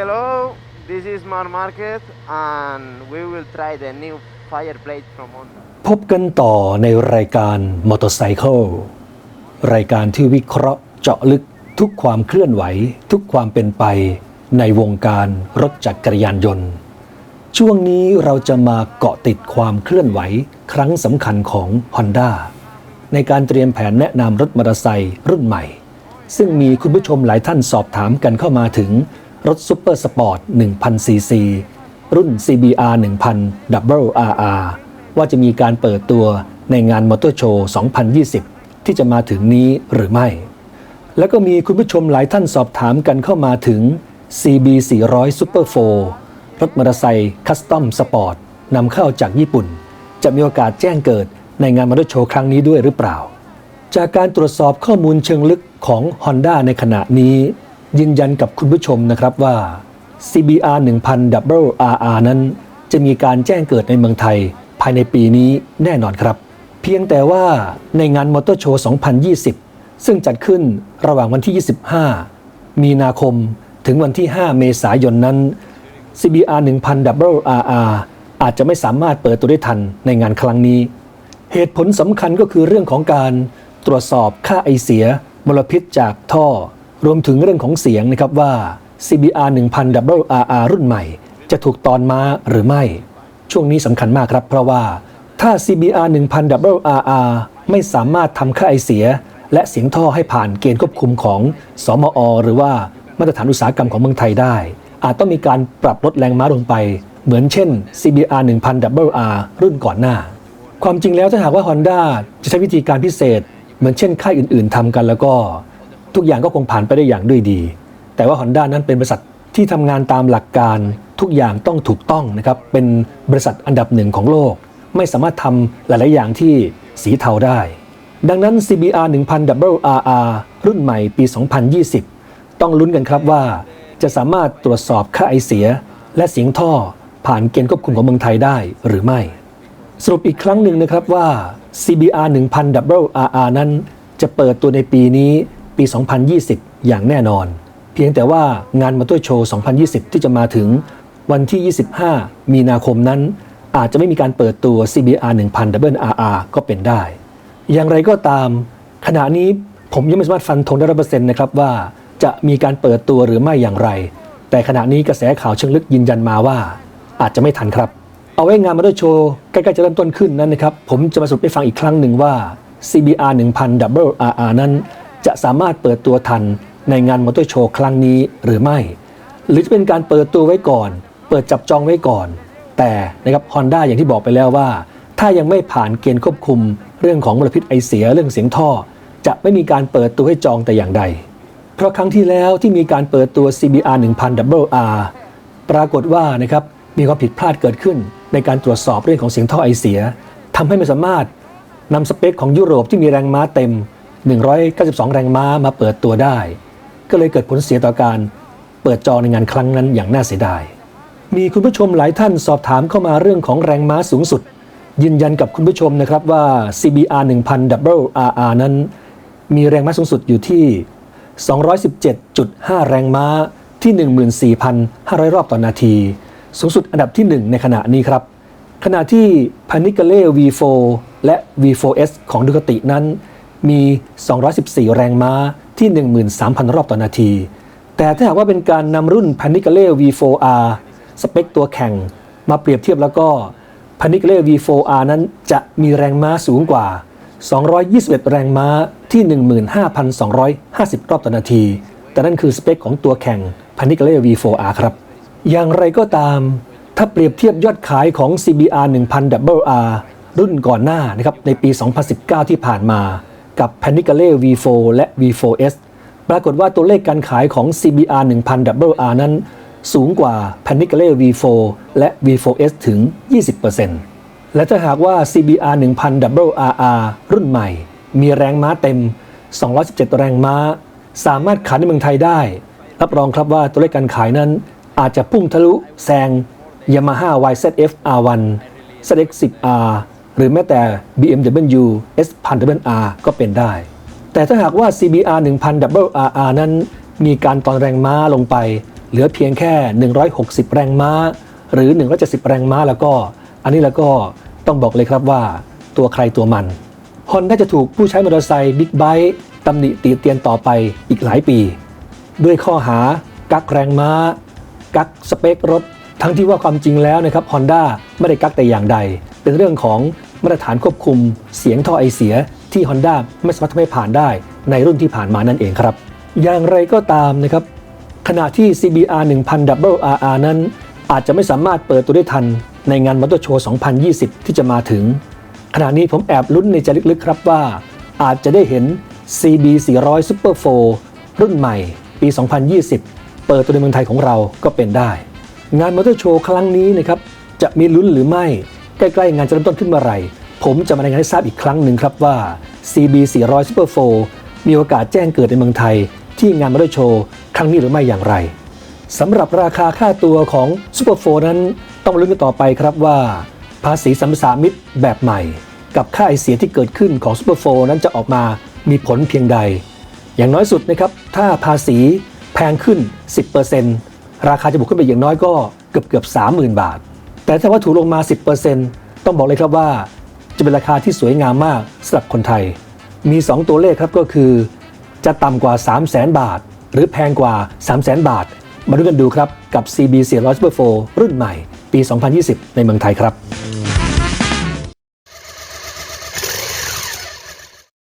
Hello, this is Mar Marquez and we will try the new fireplace from Honda. พบกันต่อในรายการ Motorcycle รายการที่วิเคราะห์เจาะลึกทุกความเคลื่อนไหว ทุกความเป็นไปในวงการรถจักรยานยนต์ ช่วงนี้เราจะมาเกาะติดความเคลื่อนไหวครั้งสำคัญของ Honda ในการเตรียมแผนแนะนำรถมอเตอร์ไซค์รุ่นใหม่ ซึ่งมีคุณผู้ชมหลายท่านสอบถามกันเข้ามาถึง รถซุปเปอร์สปอร์ต1000 cc รุ่น CBR 1000 Double RR ว่าจะมีการเปิดตัวในงานมอเตอร์โชว์2020 ที่จะมาถึงนี้หรือไม่ แล้วก็มีคุณผู้ชมหลายท่านสอบถามกันเข้ามาถึง CB 400 Super 4รถมอเตอร์ไซค์คัสตอมสปอร์ตนำเข้าจากญี่ปุ่น จะมีโอกาสแจ้งเกิดในงานมอเตอร์โชว์ครั้งนี้ด้วยหรือเปล่า จากการตรวจสอบข้อมูลเชิงลึกของ Honda ในขณะนี้ ยืนยันกับคุณผู้ชมนะครับว่า CBR 1000RR นั้น จะมีการแจ้งเกิดในเมืองไทย ภายในปีนี้แน่นอนครับ เพียงแต่ว่าในงานมอเตอร์โชว์ 2020 ซึ่งจัดขึ้นระหว่างวันที่ 25 มีนาคมถึงวันที่ 5 เมษายนนั้น CBR 1000RR อาจจะไม่สามารถเปิดตัวได้ทันในงานครั้งนี้ เหตุผลสำคัญก็คือเรื่องของการตรวจสอบค่าไอเสียมลพิษจากท่อ รวมถึงเรื่องของเสียงนะครับว่า CBR 1000 Double RR รุ่นใหม่ จะถูกตอนม้าหรือไม่ ช่วงนี้สำคัญมากครับ เพราะว่าถ้า CBR 1000 Double RR ไม่สามารถทำค่าไอเสีย และเสียงท่อให้ผ่านเกณฑ์ควบคุมของสมอ หรือว่ามาตรฐานอุตสาหกรรมของเมืองไทยได้ อาจต้องมีการปรับลดแรงม้าลงไป เหมือนเช่น CBR 1000 Double R รุ่นก่อนหน้า ความจริงแล้วถ้าหากว่า Honda จะใช้วิธีการพิเศษ เหมือนเช่นค่ายอื่น ๆทำกันแล้วก็ ทุกอย่างก็คงผ่านไปได้อย่างด้วยดี แต่ว่า Honda นั้นเป็นบริษัทที่ทำงานตามหลักการทุกอย่างต้องถูกต้องนะครับ เป็นบริษัทอันดับหนึ่งของโลก ไม่สามารถทำหลาย ๆ อย่างที่สีเทาได้ ดังนั้น CBR 1000 Double RR รุ่นใหม่ปี 2020 ต้องลุ้นกันครับว่า จะสามารถตรวจสอบค่าไอเสีย และเสียงท่อผ่านเกณฑ์ควบคุมของเมืองไทยได้หรือไม่ สรุปอีกครั้งหนึ่งนะครับว่า CBR 1000 Double RR นั้นจะเปิดตัวในปีนี้ ปี 2020 อย่างแน่นอน เพียงแต่ว่างานมอเตอร์โชว์ 2020 ที่จะมาถึงวันที่ 25 มีนาคมนั้น อาจจะไม่มีการเปิดตัว CBR 1000 Double RR ก็เป็นได้ อย่างไรก็ตาม ขณะนี้ผมยังไม่สามารถฟันธงได้ร้อเปอร์เซ็นต์นะครับว่าจะมีการเปิดตัวหรือไม่อย่างไร แต่ขณะนี้กระแสข่าวเชิงลึกยืนยันมาว่า อาจจะไม่ทันครับ เอาไว้งานมอเตอร์โชว์ ใกล้ๆจะเริ่มต้นขึ้นนั้นนะครับ ผมจะมาสรุปให้ฟังอีกครั้งหนึ่งว่า CBR 1000 Double RR นั้น จะสามารถเปิดตัวทันในงานมอเตอร์โชว์ครั้งนี้หรือไม่ หรือจะเป็นการเปิดตัวไว้ก่อน เปิดจับจองไว้ก่อน แต่นะครับ Honda อย่างที่บอกไปแล้วว่า ถ้ายังไม่ผ่านเกณฑ์ควบคุม เรื่องของมลพิษไอเสียเรื่องเสียงท่อ จะไม่มีการเปิดตัวให้จองแต่อย่างใด เพราะครั้งที่แล้วที่มีการเปิดตัว CBR 1000 Double R ปรากฏว่านะครับมีความผิดพลาดเกิดขึ้น ในการตรวจสอบเรื่องของเสียงท่อไอเสียทำให้ไม่สามารถนำสเปคของยุโรปที่มีแรงม้าเต็ม 192 แรงม้ามาเปิดตัวได้ ก็เลยเกิดผลเสียต่อการเปิดจองในงานครั้งนั้นอย่างน่าเสียดาย มีคุณผู้ชมหลายท่านสอบถามเข้ามาเรื่องของแรงม้าสูงสุด ยืนยันกับคุณผู้ชมนะครับว่า CBR 1000 Double RR นั้น มีแรงม้าสูงสุดอยู่ที่ 217.5 แรงม้าที่ 14,500 รอบต่อนาที สูงสุดอันดับที่ 1 ในขณะนี้ครับ ขณะที่ p a n i c a l e V4 และ V4S ของดูคตินั้น มี 214 แรงม้าที่ 13,000 รอบต่อนาที แต่ถ้าหากว่าเป็นการนำรุ่น p a n i c a l e V4R สเปคตัวแข่งมาเปรียบเทียบแล้วก็ p a n i c a l e V4R นั้นจะมีแรงม้าสูงกว่า 221 แรงม้าที่ 15,250 รอบต่อนาที แต่นั่นคือสเปคของตัวแข่ง p a n i c a l e V4R ครับ อย่างไรก็ตาม ถ้าเปรียบเทียบยอดขายของ CBR 1000 Double R รุ่นก่อนหน้านะครับในปี 2019 ที่ผ่านมา กับ p a n i c a l e V4 และ V4S ปรากฏว่าตัวเลขการขายของ CBR 1000 Double R นั้น สูงกว่า p a n i c a l e V4 และ V4S ถึง 20%และถ้าหากว่า CBR 1000 Double RR รุ่นใหม่ มีแรงม้าเต็ม 217 แรงม้า สามารถขายในเมืองไทยได้ รับรองครับว่าตัวเลขการขายนั้น อาจจะพุ่งทะลุแซง Yamaha YZF R1 ZX10R หรือแม้แต่ BMW S1000R ก็เป็นได้ แต่ถ้าหากว่า CBR 1000 RR นั้น มีการตอนแรงม้าลงไป เหลือเพียงแค่ 160 แรงม้า หรือ 170 แรงม้าแล้วก็ อันนี้แล้วก็ต้องบอกเลยครับว่าตัวใครตัวมันฮอนน่าจะถูกผู้ใช้มอเตอร์ไซค์บิ๊กไบค์ตำหนิตีเตียนต่อไปอีกหลายปี ด้วยข้อหากักแรงม้า กักสเปครถ ทั้งที่ว่าความจริงแล้วนะครับฮอนด้าไม่ได้กักแต่อย่างใด เป็นเรื่องของ มาตรฐานควบคุมเสียงท่อไอเสียที่ Honda ไม่สามารถทำให้ผ่านได้ในรุ่นที่ผ่านมานั่นเองครับ อย่างไรก็ตามนะครับขณะที่ CBR 1000 WRR นั้น อาจจะไม่สามารถเปิดตัวได้ทันในงานมอเตอร์โชว์ 2020 ที่จะมาถึง ขณะนี้ผมแอบลุ้นในใจลึกๆครับว่า อาจจะได้เห็น CB 400 Super 4รุ่นใหม่ ปี 2020 เปิดตัวในเมืองไทยของเราก็เป็นได้ งานมอเตอร์โชว์ครั้งนี้นะครับจะมีลุ้นหรือไม่ ใกล้ๆงานจะเริ่มต้นขึ้นเมื่อไหร่ผมจะมารายงานให้ทราบอีกครั้งหนึ่งครับว่า CB 400 Super 4มีโอกาสแจ้งเกิดในเมืองไทย ที่งานมอเตอร์โชว์ครั้งนี้หรือไม่อย่างไรสำหรับราคาค่าตัวของ Super 4นั้นต้องลุ้นกันต่อไปครับว่า ภาษีสัมปทามิตรแบบใหม่ กับค่าไอเสียที่เกิดขึ้นของ Super 4นั้นจะออกมามีผลเพียงใด อย่างน้อยสุดนะครับถ้าภาษีแพงขึ้น 10%ราคาจะบวกขึ้นไปอย่างน้อยก็เกือบเกือบ30,000 บาท แต่ถ้าว่าถูกลงมา 10%ต้องบอกเลยครับว่า จะเป็นราคาที่สวยงามมากสำหรับคนไทย มี 2 ตัวเลขครับก็คือ จะต่ำกว่า 3 0 0แสนบาท หรือแพงกว่า 3 0 0แสนบาท มาดูกันดูครับกับ CB 400 Super 4รุ่นใหม่ ปี 2020 ในเมืองไทยครับ